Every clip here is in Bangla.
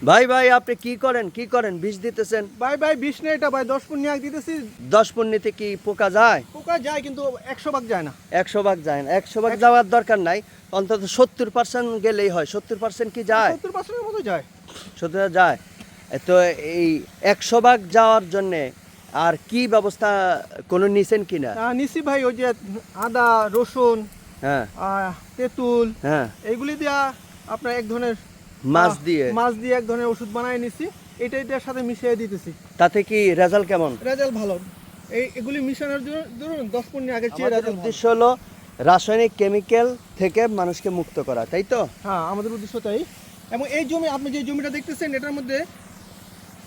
ভাই ভাই আপনি কি করেন? কি করেন? বিষ দিতেছেন? ভাই ভাই বিষ নেই এটা ভাই দশ পুন নিয়ে দিতেছি। দশ পণ্যতে কি পোকা যায়? পোকা যায় কিন্তু একশো ভাগ যায় না। একশো ভাগ যায় না। একশো ভাগ যাওয়ার দরকার নাই। অন্তত সত্তর পার্সেন্ট গেলেই হয়। সত্তর পার্সেন্ট কি যায়? সত্তর পার্সেন্টের মতো যায়। সত্তর যায়। তো এই একশো ভাগ যাওয়ার জন্যে আর কি ব্যবস্থা কোনো নিছেন কিনা আহ, নিছি ভাই ওই যে আদা রসুন হ্যাঁ। তেঁতুল হ্যাঁ। এইগুলি দিয়া আপনার এক ধরনের মাছ দিয়ে? মাছ দিয়ে এক ধরনের ওষুধ বানায় নিছি। এটা এটার সাথে মিশিয়ে দিতেছি। তাতে কি রেজাল্ট কেমন? রেজাল্ট ভালো। এই এগুলি মিশানোর জন্য ধরুন দশ পনেরো আগের চেয়ে রেজাল্ট উদ্দেশ্য হলো রাসায়নিক কেমিক্যাল থেকে মানুষকে মুক্ত করা তাই তো? হ্যাঁ আমাদের উদ্দেশ্য তাই। এবং এই জমি আপনি যে জমিটা দেখতেছেন এটার মধ্যে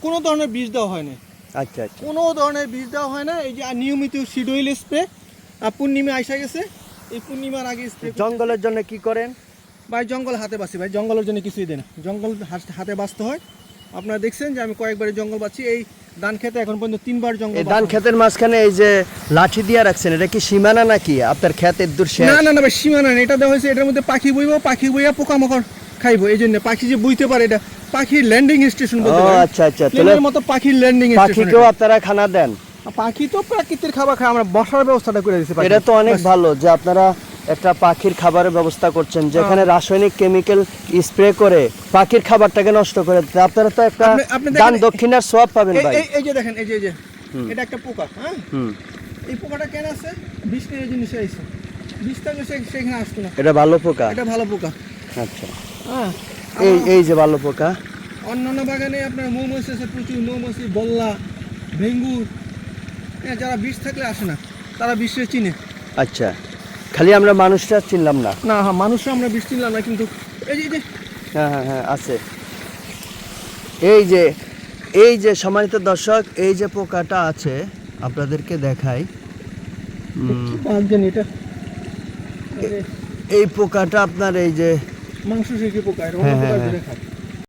কোনো ধরনের বীজ দেওয়া হয়নি আচ্ছা আচ্ছা। কোনো ধরনের বীজ দেওয়া হয় না এই যে নিয়মিত শিডোইল স্প্রে পূর্ণিমা আইসা গেছে। এই পূর্ণিমার আগে স্প্রে জঙ্গলের জন্য কি করেন? ভাই জঙ্গল হাতে বাঁচি ভাই জঙ্গলের জন্য কিছুই দেয় না। জঙ্গল হাতে বাঁচতে হয়। আপনারা দেখছেন যে আমি কয়েকবারই জঙ্গল বাঁচি। এই ধান খেতে এখন পর্যন্ত তিনবার জঙ্গল ধান। ক্ষেতের মাঝখানে এই যে লাঠি দিয়ে রাখছেন এটা কি সীমানা নাকি? আপনার ক্ষেতের দূর না না না ভাই সীমানা নেই এটা দেওয়া হয়েছে এটার মধ্যে পাখি বইবো পাখি বইয়া পোকামাকড় খাইবো। এই জন্য পাখি যে বুঝতে পারে এটা পাখির ল্যান্ডিং স্টেশন বলতে পারেন। আচ্ছা, আচ্ছা, তাহলে প্লেনের মতো পাখির ল্যান্ডিং স্টেশন পাখিকেও আপনারা খানা দেন। পাখি তো প্রাকৃতিক খাবার খায় আমরা বসার ব্যবস্থাটা করে দিচ্ছি এটা তো অনেক ভালো যে আপনারা একটা পাখির খাবারের ব্যবস্থা করছেন যেখানে রাসায়নিক কেমিক্যাল স্প্রে করে পাখির খাবারটাকে নষ্ট করে দিতে আপনারা তো একটা দান দক্ষিণার সব পাবেন ভাই। এই- যে দেখেন এই যে এই যে এটা একটা পোকা হ্যাঁ? হুম। এই পোকাটা কেন আছে বিষ নিয়ে এই জিনিসে আইছে। বিষ থাকলে সে সেখানে আসতো না। এটা ভালো পোকা? এটা ভালো পোকা। আচ্ছা। হ্যাঁ এই এই যে ভালো পোকা? অন্যান্য বাগানে আপনার মৌমাছি আছে প্রচুর মৌমাছি বল্লা ভেঙ্গুর। হ্যাঁ যারা বিষ থাকলে আসে না তারা বিষে চিনে। আচ্ছা। খালি আমরা মানুষটা চিনলাম না। না হ্যাঁ মানুষরা আমরা বিষ চিনলাম না কিন্তু এই যে- এই যে। হ্যাঁ হ্যাঁ হ্যাঁ আছে। এই যে এই যে সম্মানিত দর্শক এই যে পোকাটা আছে আপনাদেরকে দেখাই। এটা? এই পোকাটা আপনার এই যে মাংস শেখে পোকা হ্যাঁ, হ্যাঁ, পোকা। খায়